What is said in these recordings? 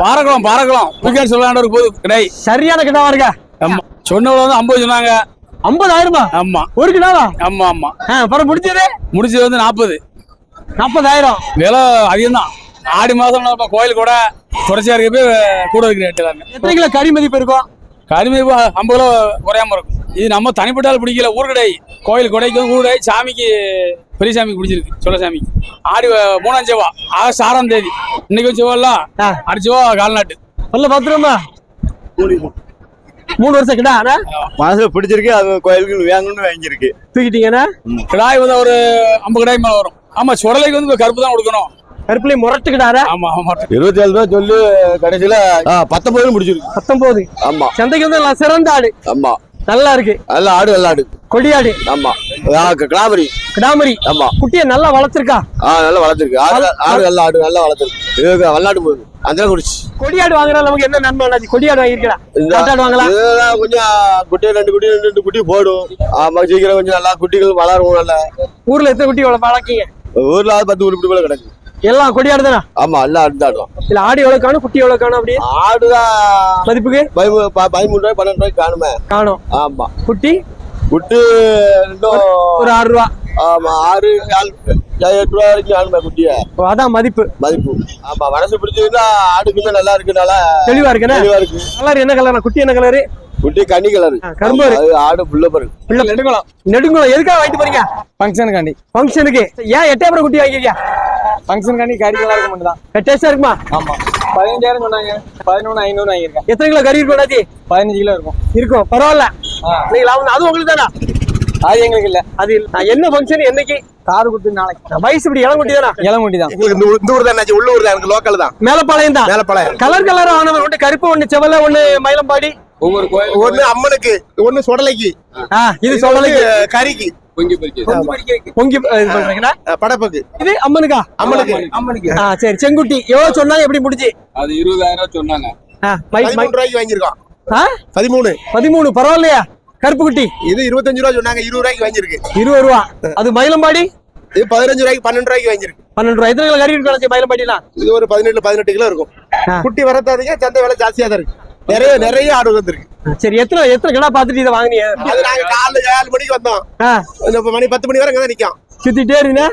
பாரக்குளம் பாரக்குளம் பிகேட் சொல்லாண்ட ஒரு போது கிடை. சரியான கிடாவா இருக்க ஆமா. சொன்னவள வந்து ஐம்பது சொன்னாங்க. ஐம்பதாயிரமா? ஆமா. ஒரு கிடாவா? ஆமா ஆமா. ஆ, அப்புறம் முடிஞ்சது? முடிச்சது வந்து நாற்பது. நாற்பதாயிரம். விலை அதிகம் தான் ஆடி மாதம் கோயில் கூட குறைச்சியா இருக்கப்ப கூட இருக்கு ரேட் எல்லாமே. எத்தனை கிலோ கறி மதிப்பு இருக்கும்? கருமி ஐம்பது கிலோ குறையாம இருக்கும். இது நம்ம தனிப்பட்டால் பிடிக்கல ஊர்கடை. கோயில் கொடைக்கு ஊர்கடை சாமிக்கு பெரிய சாமிக்கு பிடிச்சிருக்கு சொல்ல சாமிக்கு ஆடி மூணாம் செவ்வா ஆகஸ்ட் ஆறாம் தேதி. இன்னைக்கு செவ்வாய்ல ஆ. அடிச்சவா கால்நாட்டு. சொல்ல பத்திரமா மூணு வருஷம் கிடா? மனசுல பிடிச்சிருக்கு அது கோயிலுக்கு வேணும்னு வாங்கியிருக்கு. தூக்கிட்டீங்கன்னா கிடாய் வந்து ஒரு ஐம்பது கிடாய் மேல வரும். ஆமா சுடலைக்கு வந்து இப்ப கருப்பு தான் கொடுக்கணும். கருப்புலயே முரட்டு கிடாரா ஆமா ஆமா. இருபத்தி ஏழு ரூபா சொல்லி கடைசியில பத்தொன்பது முடிச்சிருக்கு. பத்தொன்பது. ஆமா. சந்தைக்கு வந்து நல்லா சிறந்த ஆடு. ஆமா. நல்லா இருக்கு. நல்ல ஆடு நல்ல ஆடு. கொடியாடு. ஆமா. கிடாமரி. கிடாமரி. ஆமா. குட்டியை நல்லா வளர்த்திருக்கா? ஆ நல்லா வளர்த்துருக்கு. ஆடு நல்ல ஆடு நல்லா வளர்த்துருக்கு. இது வல்லாட்டு போகுது. அந்த குடிச்சு. கொடியாடு வாங்குறா நமக்கு என்ன நன்மை? அண்ணாச்சி? கொடியாடு வாங்கிருக்கலாம் இந்த- காட்டாடு வாங்கலாம். கொஞ்சம் குட்டி ரெண்டு குட்டி ரெண்டு ரெண்டு குட்டி போடும் ஆமா சீக்கிரம் கொஞ்சம் நல்லா குட்டிகள் வளரும் நல்லா. ஊர்ல எத்தனை குட்டி வள- வளர்க்கீங்க? ஊர்ல பத்து உருப்படி போல கிடக்கு. எல்லாம் கொடியாடு தானே? ஆமா எல்லாம் ஆடு தான் இல்ல ஆடு எவ்வளவு காணும்? குட்டி எவ்வளவு காணும் அப்படி? ஆடுதான். மதிப்புக்கு பதிமூணு ரூபாய் பன்னெண்டு ரூபாய்க்கு காணுமே. காணும். ஆமா. குட்டி? குட்டி ஒரு ஆறு ரூபா. ஆமா ஆறு எட்டு ரூபா வரைக்கும் ஆடுமே குட்டிய. அதான் மதிப்பு. மதிப்பு. ஆமா மனசு பிடிச்சதுன்னா ஆடுக்குமே நல்லா இருக்குனால தெளிவா இருக்குண்ணே? தெளிவா இருக்கு. கலர் என்ன கலர் குட்டி என்ன கலரு? குட்டி கன்னி கலரு. கரும்பு அது ஆடு புள்ள பருக்கு பிள்ளை நெடுங்குளம். நெடுங்குளம். எதுக்காக வாங்கிட்டு போறீங்க? ஃபங்க்ஷனுக்காண்டி ஃபங்க்ஷனுக்கு ஏன் எட்டாயிரம் குட்டி வாங்கிருக்கியா? ஃபங்க்ஷனுக்காண்டி கறி நல்லா இருக்க மட்டும் தான் டேஸ்டா இருக்குமா? ஆமா. பதினஞ்சாயிரம் சொன்னாங்க. பதினொன்று ஐநூறு வாங்கியிருக்கேன். எத்தனை கிலோ கறி இருக்கும்? பதினஞ்சு கிலோ இருக்கும். இருக்கும். பரவாயில்ல. நீங்க லாபம் அது உங்களுக்கு தானா? அது எங்களுக்கு இல்ல. அது இல்ல. நான் என்ன ஃபங்க்ஷன் என்னைக்கு? காது குத்து நாளைக்கு. வயசு இப்படி தானா இளங்குட்டி தான் இந்த ஊர்- இந்த ஊர் தான் உள்ளூர் தான் எனக்கு லோக்கல் தான். மேலப்பாளையம் தான். மேலப்பாளையம். கலர் கலரா கருப்பு ஒண்ணு செவல ஒண்ணு மயிலம்பாடி. ஒவ்வொரு கோயில் ஒண்ணு அம்மனுக்கு ஒண்ணு சுடலைக்கு. இது சொல்லலைக்கு கறிக்கு. படப்புக்கு. இது அம்மனுக்கா? அம்மனுக்கு. அம்மனுக்கு. ஆ சரி. செங்குட்டி. எவ்வளவு சொன்னாங்க எப்படி முடிஞ்சு? அது இருபதாயிரம் சொன்னாங்க. ரூபாய்க்கு வாங்கியிருக்கோம்? பதிமூணு. பதிமூணு பரவாயில்லையா? கருப்பு குட்டி. இது இருபத்தஞ்சு ரூபா சொன்னாங்க இருபது ரூபாய்க்கு வாங்கியிருக்கு. இருபது ரூபா. அது மயிலம்பாடி? இது பதினஞ்சு ரூபாய்க்கு பன்னெண்டு ரூபாய்க்கு வாங்கியிருக்கு. பன்னெண்டு ரூபா. எத்தனை கிலோ கறி இருக்கும் மயிலம்பாடிலாம்? இது ஒரு பதினெட்டு பதினெட்டு கிலோ இருக்கும். குட்டி வரத்தாதீங்க சந்தை விலை ஜாஸ்தியா தான் இருக்கு. நிறைய நிறைய ஆடு வந்துருக்கு. சரி எத்தனை எத்தனை கிடா பாத்துட்டு இதை வாங்கினீங்க? அது நாங்க காலைல ஏழு மணிக்கு வந்தோம். இப்ப மணி பத்து மணி வரை அங்கதான் நிக்கும். சுத்திட்டே இருந்தீங்க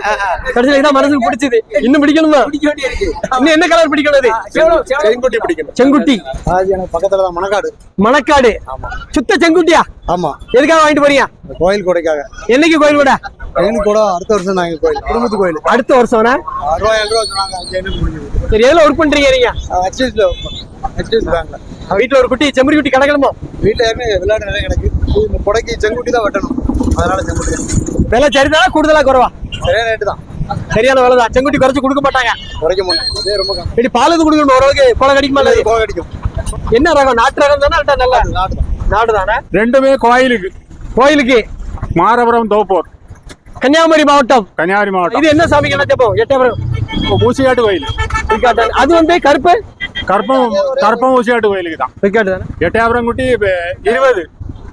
கடைசியில இதான் மனசுக்கு பிடிச்சது. இன்னும் பிடிக்கணுமா? இன்னும் என்ன கலர் பிடிக்கணும் அது? செங்குட்டி பிடிக்கணும். செங்குட்டி. பக்கத்துல தான் மணக்காடு. மணக்காடு. சுத்த செங்குட்டியா? ஆமா. எதுக்காக வாங்கிட்டு போறீங்க? கோயில் கொடைக்காக. என்னைக்கு கோயில் கூட? எனக்கு கூட அடுத்த வருஷம் நாங்க கோயில் குடும்பத்து கோயில். அடுத்த வருஷம் ரூபா சரி எதுல ஒர்க் பண்றீங்க நீங்க? பேங்க்ல வீட்டுல ஒரு குட்டி செம்மறி குட்டி கிடக்கணுமோ? வீட்டுல ஏற்கனவே விளையாட்டு நிறைய கிடக்கு இந்த கொடைக்கு செங்குட்டி தான் வெட்டணும். அதனால செங்குட்டி விலை சரிதானா? கூடுதலா குறவா? சரியா ரேட்டு தான். சரியான விலை தான். செங்குட்டி குறைச்சு கொடுக்க மாட்டாங்க. குறைக்க மாட்டோம் இதே ரொம்ப இப்படி பால் எதுவும் கொடுக்கணும்? ஓரளவுக்கு கொலை கடிக்குமா இல்ல? கோவை அடிக்கும் என்ன ரகம்? நாட்டு ரகம் தானே? நல்ல நாடு தான். நாடு தானே? ரெண்டுமே கோயிலுக்கு. கோயிலுக்கு? மாரபுரம் தோப்பூர். கன்னியாகுமரி மாவட்டம். கன்னியாகுமரி மாவட்டம். இது என்ன சாமிக்கு என்ன தெப்பம்? எட்டயபுரம். ஊசியாட்டு கோயில். அது வந்து கருப்பு? கற்பம் கற்பம் ஊசியாட்டு கோயிலுக்கு தான். விக்காட்டு தானே? எட்டாயிரம் குட்டி இருபது.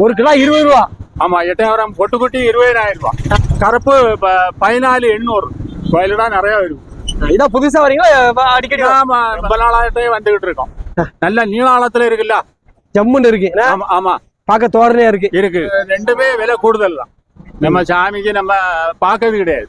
ஒரு கிலோ இருபது ரூபா. ஆமா எட்டாயிரம் பொட்டுக்குட்டி இருபதாயிரம் ரூபாய் கருப்பு பதினாலு எண்ணூறு. கோயிலோட நிறைய இருக்கும் இதான் புதுசா வரீங்களா? அடிக்கடி ஆமா ரொம்ப நாளாயிட்டே வந்துகிட்டு இருக்கோம். நல்ல நீளாளத்துல இருக்குல்ல? ஜம்முன்னு இருக்கு? ஆமா ஆமா. பார்க்க தோரணையா இருக்கு. இருக்கு. ரெண்டுமே விலை கூடுதல் தான். நம்ம சாமிக்கு நம்ம பார்க்கறது கிடையாது.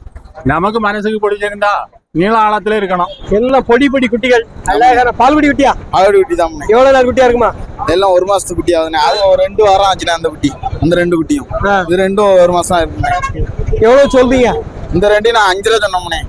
நமக்கு மனசுக்கு பிடிச்சிருந்தா நீள ஆழத்துல இருக்கணும். எல்லாம் பொடி பொடி குட்டிகள். அழகான பால்குடி குட்டியா? ஆடு குட்டி தான் எவ்வளவு நாள் குட்டியா இருக்குமா? எல்லாம் ஒரு மாசத்து குட்டி ஆகுதுண்ணே அது ஒரு ரெண்டு வாரம் ஆச்சுண்ணே அந்த குட்டி. அந்த ரெண்டு குட்டியும். இது ரெண்டும் ஒரு மாசம் இருக்குண்ணே எவ்வளவு சொல்றீங்க? இந்த ரெண்டையும் நான் அஞ்சு ரூபா சொன்னோம்னே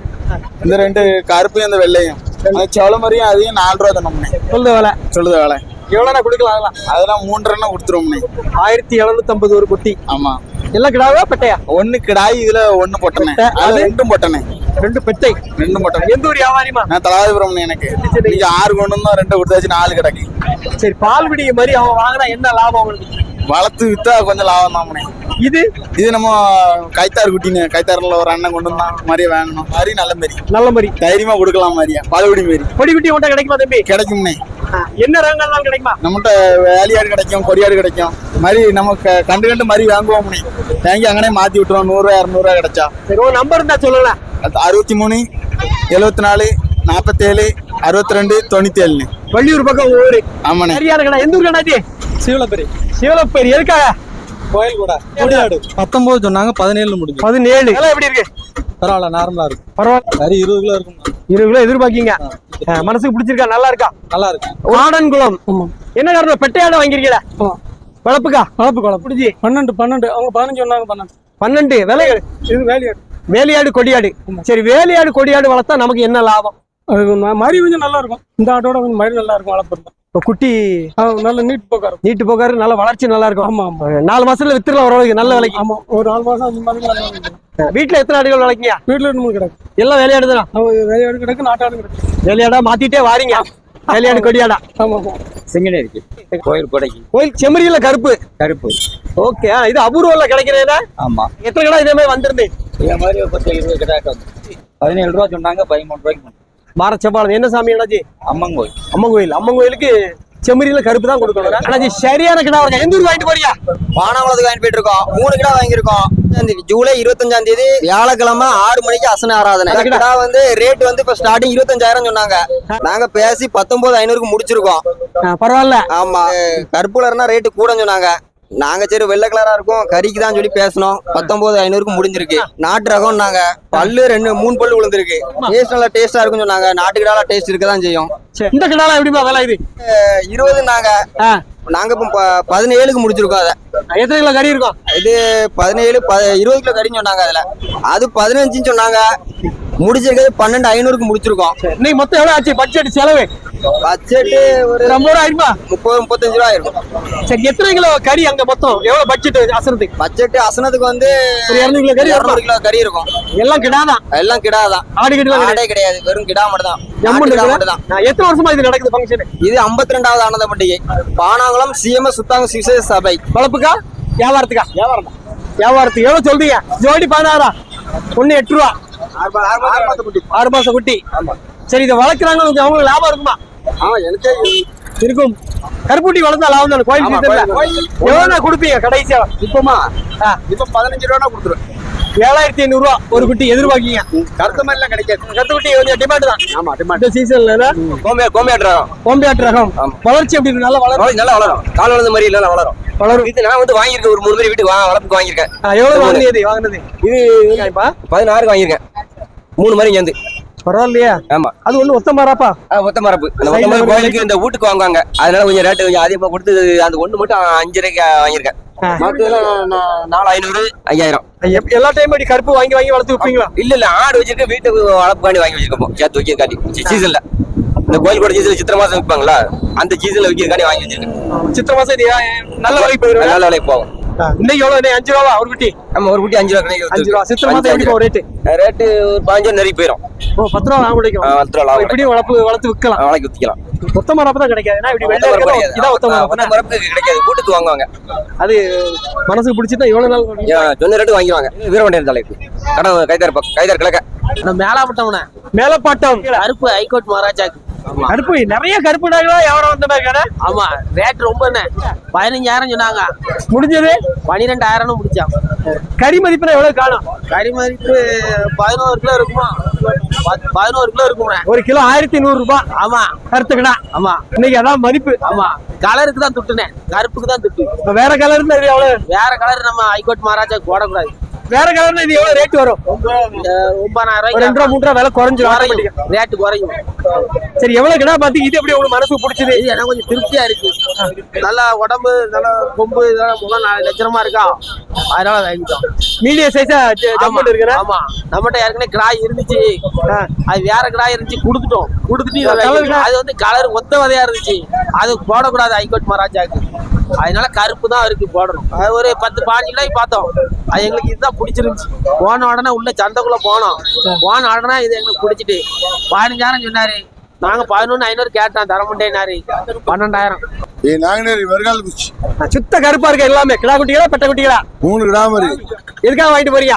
இந்த ரெண்டு கருப்பையும் இந்த வெள்ளையும். அந்த செவல மாதிரியும் அதையும் நாலு ரூபா சொன்னோம்னே சொல்லுத வேலை. சொல்லுது வேலை. எவ்வளவு நான் கொடுக்கலாம் அதெல்லாம்? அதெல்லாம் மூன்றரை கொடுத்துருவோம்னே ஆயிரத்தி எழுநூத்தி ஐம்பது ஒரு குட்டி. ஆமா. எல்லாம் கிடாவா பெட்டையா? ஒண்ணு கிடாய் இதுல ஒண்ணு பொட்டனே? அது? ரெண்டும் பொட்டனே ரெண்டு பெட்டை. ரெண்டும் பொட்டனே எந்த ஊர் வியாபாரிமா நான் தலாதிபுரம் எனக்கு. நீங்க ஆறு கொண்டு வந்தா ரெண்டு கொடுத்தாச்சு நாலு கிடக்கு. சரி பால்குடி மாதிரி அவன் வாங்கினா என்ன லாபம் அவனுக்கு? வளர்த்து வித்தா கொஞ்சம் லாபம் தாமனே இது? இது நம்ம கைத்தார் குட்டின்னு கைத்தாரில் ஒரு அண்ணன் கொண்டு வந்தான். மாதிரியே வேணும் மாதிரி நல்ல மாரி. நல்ல மாதிரி தைரியமா கொடுக்கலாம் மாதிரியா பழகுடி மாரி. பொடி குட்டி உன்ட்ட கிடைக்குமா தம்பி? கிடைக்கும்னே என்ன ரகங்கள்லாம் கிடைக்குமா? நம்மகிட்ட வேலையாடு கிடைக்கும் கொடியாடு கிடைக்கும். மாதிரி நம்ம கண்டு கண்டு மாதிரி வாங்குவோம்னே வாங்கி அங்கனே மாத்தி விட்டுருவோம். நூறுரூவா இரநூறுவா கிடைச்சா. சரி உன் நம்பர் இருந்தா அது அறுபத்தி மூணு எழுபத்தி நாலு நாற்பத்தேழு அறுபத்தி ரெண்டு தொண்ணூத்தி ஏழுண்ணே வள்ளியூர் பக்கம் ஊரு. ஆமாண்ணே. சரியான கடை எந்த ஊர் கடாச்சி சீவலப்பெரி. சிவலப்பேரி எதுக்காக? கோயில் கூட கொடியாடு பத்தொன்பது சொன்னாங்க பதினேழு முடிஞ்சு. பதினேழு. எல்லாம் எப்படி இருக்கு? பரவாயில்ல நார்மலா இருக்கு. பரவாயில்ல. சரி இருபது கிலோ இருக்கும் இருபது கிலோ எதிர்பார்க்கீங்க. மனசுக்கு பிடிச்சிருக்கா? நல்லா இருக்கா? நல்லா இருக்கு. காடன் குளம் என்ன காரணம்? பெட்டையாட வாங்கிருக்கீங்களா வளர்ப்புக்கா? வளர்ப்பு குளம் பிடிச்சி பன்னெண்டு பன்னெண்டு. அவங்க பதினஞ்சு சொன்னாங்க பன்னெண்டு. பன்னெண்டு. விலைகள்? இது வேலையாடு. வேலையாடு கொடியாடு. சரி வேலையாடு கொடியாடு வளர்த்தா நமக்கு என்ன லாபம்? மறி கொஞ்சம் நல்லா இருக்கும். இந்த ஆட்டோட கொஞ்சம் மறி நல்லா இருக்கும் வளர்ப்பு இப்போ குட்டி நல்ல நீட் போக்கா இருக்கும். நீட்டு போக்காரு நல்ல வளர்ச்சி நல்லா இருக்கும். ஆமா ஆமா. நாலு மாசத்துல வித்துடலாம் ஓரளவுக்கு நல்ல விலைக்கு. ஆமா ஒரு நாலு மாசம் அஞ்சு இருக்கும். வீட்டுல எத்தனை ஆடுகள் வளர்க்கீங்க? வீட்டுல இருந்து கிடக்கு. எல்லாம் வேலையாடு தானா? அவங்க வேலையாடு கிடக்கு நாட்டாடு கிடக்கு. வேலையாடா மாத்திட்டே வாரீங்க. வேலையாடு கொடியாடா. ஆமா ஆமா. சிங்கனே இருக்கு. கோயில் கொடைக்கு. கோயில் செம்மறியில கருப்பு. கருப்பு. ஓகே இது அபூர்வம்ல கிடைக்கிறதா? ஆமா. எத்தனை கடை இதே மாதிரி வந்திருந்தேன் இதே மாதிரி ஒரு பத்து இருபது கிட்ட வந்து பதினேழு ரூபா சொன்னாங்க பதிமூணு ரூபாய்க்கு மாரச்சம்பாளம் என்ன சாமி அண்ணாச்சி? அம்மன் கோயில். அம்மன் கோயில். அம்மன் கோயிலுக்கு செம்மறியில கருப்பு தான் கொடுக்கணும். அண்ணாச்சி சரியான கிடா இருக்கா? எந்த ஊர் வாங்கிட்டு போறீங்க? வானகுளத்துக்கு வாங்கிட்டு போயிட்டு இருக்கோம் மூணு கிடா வாங்கியிருக்கோம். இந்த ஜூலை இருபத்தஞ்சாம் தேதி வியாழக்கிழமை ஆறு மணிக்கு அசன ஆராதனை. கிடா. வந்து ரேட் வந்து இப்ப ஸ்டார்டிங் இருபத்தஞ்சாயிரம் சொன்னாங்க. நாங்க பேசி பத்தொன்பது ஐநூறுக்கு முடிச்சிருக்கோம். பரவாயில்ல. ஆமா. கருப்புலர்னா ரேட்டு கூடன்னு சொன்னாங்க. நாங்க சரி வெள்ளை கலரா இருக்கும். கறிக்கு தான் சொல்லி பேசணும் பத்தொன்பது ஐநூறுக்கு முடிஞ்சிருக்கு. நாட்டு ரகம் நாங்க பல்லு ரெண்டு மூணு பல்லு விழுந்திருக்கு. டேஸ்ட் நல்லா டேஸ்டா இருக்குன்னு சொன்னாங்க. நாட்டு கிடால டேஸ்ட் இருக்க தான் செய்யும் இந்த கிடாலாம் எப்படிமா விலை இது? இருபது நாங்க நாங்க இப்போ பதினேழுக்கு முடிச்சிருக்கோம் அதை. எத்தனை கிலோ கறி இருக்கும்? இது பதினேழு ப இருபது கிலோ கறின்னு சொன்னாங்க அதுல. அது பதினஞ்சுன்னு சொன்னாங்க. முடிச்சிருக்கிறது பன்னெண்டு ஐநூறுக்கு முடிச்சிருக்கோம். இன்னைக்கு மொத்தம் எவ்வளவு ஆச்சு? பட்ஜெட் செலவு? பட்ஜெட்டு ஒரு ஐம்பது ரூபா ஆயிருமா? முப்பது முப்பத்தஞ்சு ரூபா இருக்கும் சரி எத்தனை கிலோ கறி அங்க மொத்தம்? எவ்வளவு பட்ஜெட் அசனத்துக்கு பட்ஜெட் அசனத்துக்கு வந்து ஒரு இருநூறு கிலோ கறி இரநூறு கிலோ கறி இருக்கும். எல்லாம் கிடாதான். எல்லாம் கிடாதான். ஆடு கிட்ட ஆடே கிடையாது. வெறும் கிடா மட்டும் தான் கிடா எத்தனை வருஷமா இது நடக்குது ஃபங்க்ஷன் இது ஐம்பத்தி ரெண்டாவது ஆனந்த பண்டிகை பானாங்குளம் சிஎம்எஸ் சுத்தாங்க விசேஷ சபை. வளர்ப்புக்கா? வியாபாரத்துக்கா? வியாபாரம் வியாபாரத்துக்கு. எவ்வளவு சொல்றீங்க? ஜோடி பதினாறா? ஒண்ணு எட்டு ரூபா. ஆறு மாசம் குட்டி. சரி இதை வளர்க்குறாங்க உங்களுக்கு அவங்களுக்கு லாபம் இருக்குமா? எனக்கே இருக்கும். கருப்புட்டி வளர்ந்தா லாபம் தானே? கோயில் சீசன்ல. எவ்வளவு கொடுப்பீங்க கடைசியா? இப்பமா இப்ப பதினஞ்சு ரூபா கொடுத்துருவேன். ஏழாயிரத்தி ஐநூறு ரூபா ஒரு குட்டி எதிர்பார்க்கீங்க. கருத்து மாதிரி எல்லாம் கிடைக்காது. கருத்து குட்டி கொஞ்சம் டிமாண்ட் தான். ஆமா டிமாண்ட் இந்த சீசன்ல கோம்பியா கோம்பியாட்டுறோம் கோம்பியாட்டு ரகம். வளர்ச்சி எப்படி இருக்கு? நல்லா வளரும். நல்லா வளரும். கால் வளர்ந்த மாதிரி இல்ல வளரும். வளரும். இது நான் வந்து வாங்கியிருக்கேன் ஒரு மூணு பேர் வீட்டுக்கு வளர்ப்புக்கு வாங்கியிருக்கேன். எவ்வளவு வாங்கினது? வாங்கினது. இது பதினாறுக்கு வாங்கியிருக்கேன். மூணு மாதிரி சேர்ந்து பரவாயில்லையா. ஆமா. அது ஒண்ணு ஒத்த மாறாப்பா? ஆ, ஒத்த மரப்பு அந்த ஒத்த மரப்பு கோயிலுக்கு இந்த வீட்டுக்கு வாங்குவாங்க. அதனால கொஞ்சம் ரேட்டு கொஞ்சம் அதிகமா கொடுத்து அந்த ஒண்ணு மட்டும் அஞ்சு ரூபாய்க்கு வாங்கியிருக்கேன். நாலு ஐநூறு ஐயாயிரம். எல்லா டைம் அப்படி கருப்பு வாங்கி வாங்கி வளர்த்து விப்பீங்களா? இல்ல இல்ல ஆடு வச்சிருக்க வீட்டுக்கு வளர்ப்புக்காண்டி வாங்கி வச்சிருக்கோம் சேர்த்து வைக்க காட்டி சீசன்ல இந்த கோயில் கூட சீசன் சித்திரை மாசம் விற்பாங்களா? அந்த சீசன்ல விற்கிறதுக்காண்டி வாங்கி வச்சிருக்கேன். சித்திர மாசம் நல்ல விலைக்கு போயிடும் நல்ல விலைக்கு போகும். இன்னைக்கு எவ்வளவு? அஞ்சு ரூபா ஒரு குட்டி. நம்ம ஒரு குட்டி அஞ்சு ரூபா கிடைக்கும் அஞ்சு ரூபா. சித்திர மாசம் எப்படி ரேட்டு. ரேட்டு ஒரு பதினஞ்சு ரூபா நிறைய போயிடும் ஓ பத்து ரூபா பத்து லாபம் இப்படியும் வளர்ப்பு வளர்த்து விற்கலாம். நாளைக்கு விற்கலாம். ஒத்த மரப்பு தான் கிடைக்காது. ஏன்னா இப்படி வெள்ளை இதான் கிடைக்காது. வீட்டுக்கு வாங்குவாங்க. அது மனசுக்கு பிடிச்சிருந்தா எவ்வளவு நாள் சொன்ன ரேட்டு வாங்கிடுவாங்க. வீரவண்டியர் தலைக்கு கடை கைதார் கைதார் கிழக்க. மேலாப்பட்டவன மேலப்பாட்டம். கருப்பு ஹைகோர்ட் மகாராஜாக்கு. கருப்பு நிறைய கருப்பு நாய்களா வந்த மாதிரி கடை ஆமா ரேட் ரொம்ப என்ன பதினஞ்சாயிரம் சொன்னாங்க. முடிஞ்சது? பன்னிரெண்டாயிரம்னு முடிச்சான் கறி மதிப்புனா எவ்வளவு காணும்? கறி மதிப்பு பதினோரு கிலோ இருக்குமா? பத்- பதினோரு கிலோ இருக்குமே ஒரு கிலோ ஆயிரத்தி நூறு ரூபாய். ஆமா. கருத்து கடை ஆமா. இன்னைக்கு அதான் மதிப்பு. ஆமா. கலருக்கு தான் துட்டுனேன். கருப்புக்கு தான் துட்டு. இப்ப வேற கலர் எவ்வளவு வேற கலர் நம்ம ஹைகோர்ட் மகாராஜாக்கு போடக்கூடாது. வேற கலர்னா இது எவ்வளவு ரேட் வரும்? ஒன்பதாயிரம் ரெண்டு ரூபா மூணு ரூபா விலை குறைஞ்சிரும் ஆ. குறையும். சரி எவ்வளவு கடை பாத்து இது எப்படி உங்களுக்கு மனசுக்கு பிடிச்சது? இது எனக்கு கொஞ்சம் திருப்தியா இருக்கு. நல்லா உடம்பு நல்லா கொம்பு இதெல்லாம் முகம் நாலு லட்சணமா இருக்கா? அதனால வாங்கிட்டோம். மீடியம் சைஸா ஆமா ஜம்முன்னு இருக்கிற? ஆமா. நம்மகிட்ட ஏற்கனவே கிடாய் இருந்துச்சு. அது வேற கிடாய் இருந்துச்சு கொடுத்துட்டோம். கொடுத்துட்டு. அது வந்து கலர் ஒத்த வதையா இருந்துச்சு. அது போடக்கூடாது ஹைகோர்ட் மகாராஜாக்கு அதனால கருப்பு தான் இருக்கு போடணும். அது ஒரு பத்து பாஞ்சு கிலோ பார்த்தோம். அது எங்களுக்கு இதுதான் பிடிச்சிருந்துச்சு. போன உடனே உள்ள சந்தைக்குள்ள போனோம். போன உடனே இது எங்களுக்கு பிடிச்சிட்டு. பதினஞ்சாயிரம் சொன்னாரு. நாங்க பதினொன்னு ஐநூறு கேட்டோம். தர முடியேனாரு பன்னெண்டாயிரம். நாங்கநேரி வருகால் குச்சி. சுத்த கருப்பா இருக்கு எல்லாமே. கிடா குட்டிகளா பெட்ட குட்டிகளா? மூணு கிராமரி எதுக்காக வாங்கிட்டு போறீங்க?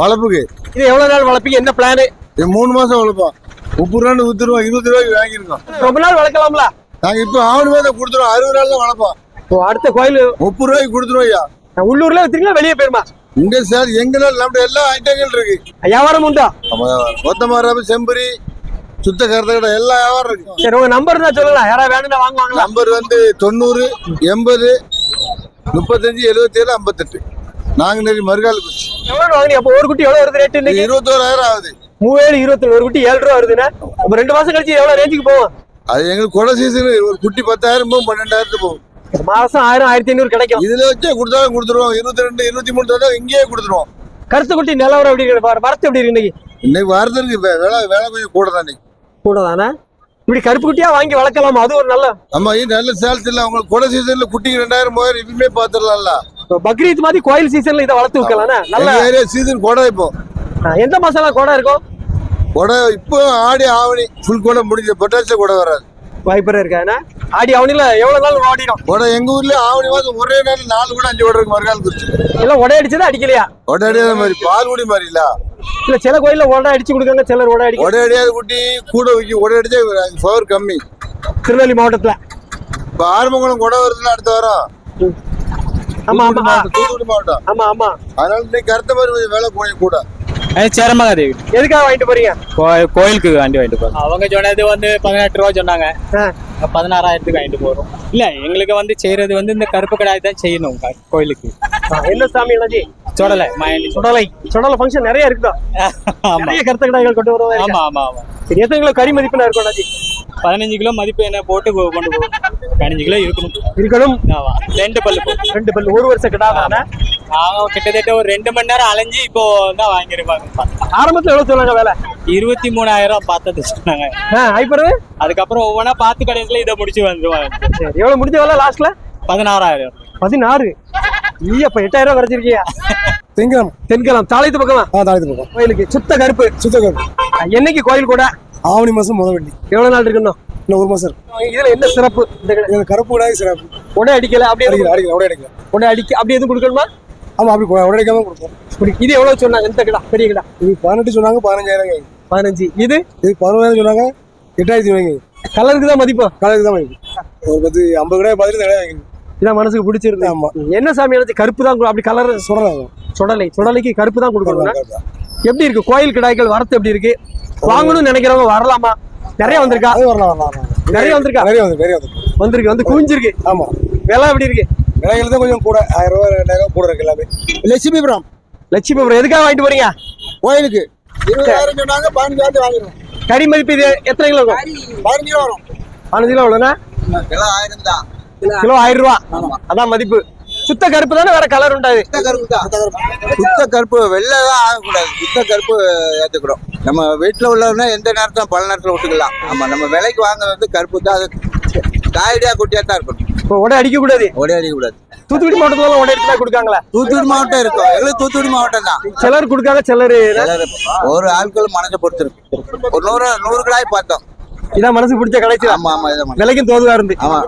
வளர்ப்புக்கு. இது எவ்வளவு நாள் வளர்ப்பீங்க? என்ன பிளானு இது மூணு மாசம் வளர்ப்போம். முப்பது ரூபா நூத்தி ரூபா இருபது ரூபாய்க்கு வாங்கியிருக்கோம். ரொம்ப நாள் வளர்க்கலாம்ல? நாங்க இப்போ ஆவணி மாதம் கொடுத்துருவோம் அறுபது நாள் தான் வளர்ப்போம். அடுத்த கோயில். முப்பது ரூபாய்க்கு கொடுத்துருவோம் ஐயா. உள்ளூர்ல வித்தீங்களா வெளியே போயிருமா? இங்க சார் எங்கனால நம்மகிட்ட எல்லா ஐட்டங்கள் இருக்கு. வியாபாரம் உண்டா? கொத்தமரம் செம்பரி சுத்த கருத்த கடை எல்லா வியாபாரம் இருக்கு. சரி உங்க நம்பர் தான் சொல்லலாம் யாராவது வேணும்னா வாங்குவாங்களா? நம்பர் வந்து தொண்ணூறு எண்பது முப்பத்தஞ்சு எழுபத்தி ஏழு ஐம்பத்தெட்டு. நாங்குநேரி மறுகால் குறிச்சி எவ்வளவு வாங்குனீங்க? அப்போ ஒரு குட்டி எவ்வளவு வருது ரேட் இன்னைக்கு? இருபத்தோராயிரம் ஆகுது. மூவேழு இருபத்தி ஒரு குட்டி ஏழு ரூபா வருதுன்னா அப்ப ரெண்டு மாசம் கழிச்சு எவ்வளவு ரேஞ்சுக்கு போகும் அது எங்களுக்கு கொடை சீசன் ஒரு குட்டி பத்தாயிரம் போகும் பன்னெண்டாயிரத்து போகும். மாசம் ஆயிரம் ஆயிரத்தி ஐநூறு கிடைக்கும். இதுல வச்சே கொடுத்தாலும் கொடுத்துருவோம். இருபத்தி ரெண்டு இருபத்தி மூணு தடவை இங்கேயே கொடுத்துருவோம். கருத்து குட்டி நிலவரம் எப்படி இருக்கு? வரத்து எப்படி இருக்கு இன்னைக்கு? இன்னைக்கு வரதுக்கு வே- விலை விலை கொஞ்சம் கூட தான் கூட தானே இப்படி கருப்பு குட்டியா வாங்கி வளர்க்கலாமா? அது ஒரு நல்ல நம்ம இது நல்ல சேல்ஸ் இல்லை. உங்களுக்கு கொடை சீசன்ல குட்டிக்கு ரெண்டாயிரம் மூவாயிரம் இப்பயுமே பார்த்துடலாம்ல. இப்ப பக்ரீத் மாதிரி கோயில் சீசன்ல இதை வளர்த்து வைக்கலாம்னா நல்ல ஏரியா சீசன் கொடை இப்போ. எந்த மாசம்லாம் கூட இருக்கும்? கொடை இப்போ ஆடி ஆவணி ஃபுல் கொடை முடிஞ்ச பொட்டாசிய கொடை வராது. வாய்ப்பு இருக்காண்ணா ஆடி அவனில எவ்வளவு நாள் ஓடிடும்? கொடை எங்க ஊர்லயே ஆவணி மாதம் ஒரே நாள் நாலு கூட அஞ்சு கூட இருக்கு மறுநாள் குறிச்சு. எல்லாம் உடைய அடிச்சதா அடிக்கலையா? கொடை அடியாத மாதிரி பால்குடி மாதிரி இல்ல. இல்ல சில கோயில்ல உடை அடிச்சு கொடுக்காங்க சிலர் உடை அடிக்க கொடை அடியாத குட்டி கூட வைக்கும் கொடை அடிச்சா பவர் கம்மி. திருநெல்வேலி மாவட்டத்துல. இப்போ ஆரம்பகுளம் கொடை வருதுல அடுத்த வாரம். ஆமா ஆமா தூத்துக்குடி மாவட்டம் ஆமா ஆமா. அதனால இன்னைக்கு கருத்த மாதிரி விலை கொஞ்சம் கூட. சேரமகாதேவி எதுக்காக வாங்கிட்டு போறீங்க? கோயிலுக்கு வாண்டி வாங்கிட்டு போறோம். அவங்க சொன்னது வந்து பதினெட்டு ரூபா சொன்னாங்க. பதினாறாயிரத்துக்கு வாங்கிட்டு போறோம். இல்ல எங்களுக்கு வந்து செய்யறது வந்து இந்த கருப்பு கடாய் தான் செய்யணும் க- கோயிலுக்கு. ஆ, என்ன சாமி அண்ணாச்சி சொடலை சுடலை. சுடலை ஃபங்க்ஷன் நிறைய இருக்குதா? நிறைய கருத்த கடைகள் கொண்டு வருவாங்க. ஆமா ஆமா ஆமா. எத்தனை கிலோ கறி இருக்கும் அண்ணாச்சி பதினஞ்சு கிலோ மதிப்பு என்ன போட்டு கொண்டு போகும் பதினஞ்சு கிலோ இருக்கணும். இருக்கணும். ஆமா ரெண்டு பல்லு ரெண்டு பல்லு. ஒரு வருஷம் கிடாதானே கிட்டத்தட்ட ஒரு ரெண்டு மணி நேரம் அலைஞ்சு இப்போ தான் வாங்கிருப்பாங்க ஆரம்பத்துல எவ்வளவு சொன்னாங்க வேலை? இருபத்தி மூணாயிரம் பார்த்தது சொன்னாங்க ஐப்பரு அதுக்கப்புறம் ஒவ்வொன்றா பார்த்து கடைசியில் இதை முடிச்சு வந்துருவாங்க. சரி எவ்வளவு முடிஞ்ச வேலை லாஸ்ட்ல பதினாறாயிரம். பதினாறு. நீ அப்ப எட்டாயிரம் ரூபாய் குறைச்சிருக்கியா தென்கலம் தாளைத்து பக்கமா? ஆ தாழ்த்து போகும் கோயிலுக்கு. சுத்த கருப்பு. சுத்த கருப்பு. என்னைக்கு கோயில் கூட? ஆவணி மாசம் முதல் வண்டி. எவ்வளவு நாள் இருக்கணும் இன்னும் ஒரு மாசம் இருக்கு. இதுல என்ன சிறப்பு? இந்த கடை? கருப்பு விடாது சிறப்பு. உடை அடிக்கல அப்படியே அடிக்கல அடிக்கல உடனே அடிக்கல. உடை அடிக்க அப்படி எதுவும் கொடுக்கணுமா? ஆமா அப்படி உடனே அடிக்காம கொடுப்போம் இது எவ்வளவு சொன்னாங்க? இந்த கடை பெரிய கடை. இது பதினெட்டு சொன்னாங்க பதினஞ்சாயிரம். பதினஞ்சு. இது? இது பதினோராயிரம் சொன்னாங்க எட்டாயிரத்தி வாங்கி கலருக்கு தான் மதிப்பு. காலேஜ் தான் வாங்கி ஒரு பத்து ஐம்பது கடை பார்த்துட்டு நிறைய வாங்கி இதான் மனசுக்கு பிடிச்சிருந்து ஆமா. என்ன சாமி எனக்கு கருப்பு தான் கொடு- அப்படி கலர் சொல்றாங்க சுடலை. சுடலைக்கு கருப்பு தான் கொடுக்கணும் எப்படி இருக்கு? கோயில் கிடாய்கள் வரத்து எப்படி இருக்கு? வாங்கணும்னு நினைக்கிறவங்க வரலாமா? நிறைய வந்திருக்கா? வரலாம் வரலாம். நிறைய வந்திருக்கா? நிறைய வந்து நிறைய வந்து வந்திருக்கு வந்து குவிஞ்சிருக்கு. ஆமா. விலை எப்படி இருக்கு? விலைகள் தான் கொஞ்சம் கூட ஆயிரம் ரூபாய் ரெண்டாயிரம் ரூபாய் கூட இருக்கு எல்லாமே. லட்சுமிபுரம். லட்சுமிபுரம் எதுக்காக வாங்கிட்டு போறீங்க? கோயிலுக்கு. இருபதாயிரம் சொன்னாங்க பதினஞ்சாயிரத்து வாங்கிடுவோம். கறி மதிப்பு இது எத்தனை கிலோ இருக்கும்? பதினஞ்சு ரூபா வரும். பதினஞ்சு கிலோ எவ்வளோண்ணா? எல்லாம் ஆயிரம் தான். கிலோ ஆயிரம் ரூபா. அதான் மதிப்பு. சுத்த கருப்பு தானே வேற கலர் உண்டாது. சுத்த கருப்பு தான். சுத்த கருப்பு. வெள்ளை தான் ஆகக்கூடாது. சுத்த கருப்பு ஏத்துக்கிறோம். நம்ம வீட்டுல உள்ளவனா எந்த நேரத்துல பல நேரத்துல விட்டுக்கலாம் ஆமா நம்ம விலைக்கு வாங்குறது வந்து கருப்பு தான். அது காயடியா குட்டியா தான் இருக்கணும் இப்போ உடை அடிக்க கூடாது ஒரே அடிக்க கூடாது தூத்துக்குடி மாவட்டத்துல உடை தான் கொடுக்காங்களா? தூத்துக்குடி மாவட்டம் இருக்கும். எங்களுக்கு தூத்துக்குடி மாவட்டம் தான். சிலர் கொடுக்காங்க சிலர். ஒரு ஆட்கள் மனசை பொறுத்து இருக்கு ஒரு நூறு நூறு கடாய் பார்த்தோம். இதான் மனசுக்கு பிடிச்ச கடைசி ஆமா ஆமா விலைக்கும் தோதுவா இருந்து. ஆமா.